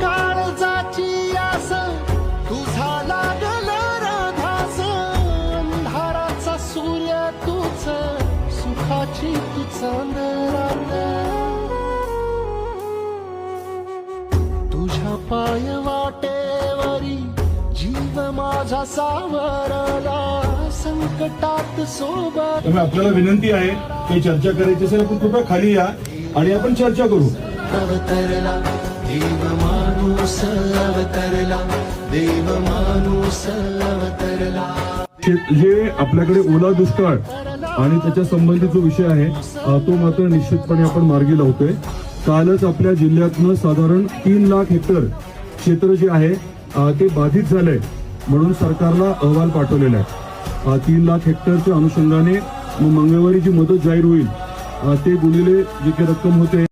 काळजाची आस तुझा लागल राधास अंधाराचा सूर्य तूच सुखाची तू चांदरात तुझ्या पाय वाटेवरी जीव माझा सावरला. संकटात सोबत त्यामुळे आपल्याला विनंती आहे की चर्चा करायची असेल आपण कृपया खाली या आणि आपण चर्चा करू. अवतरला देव माणूस अवतरला देव माणूस अवतरला जे आपल्याकडे ओला दुष्काळ आणि त्याच्या संबंधित जो विषय आहे. तो मात्र निश्चितपणे आपण मार्गी लावतोय. कालच आपल्या जिल्ह्यातनं साधारण तीन लाख हेक्टर क्षेत्र जे आहे ते बाधित झालंय म्हणून सरकारला अहवाल पाठवलेला आहे. तीन लाख हेक्टरच्या अनुषंगाने मंगळवारी जी मदत जाहीर होईल ते गुणिले जी काही रक्कम होते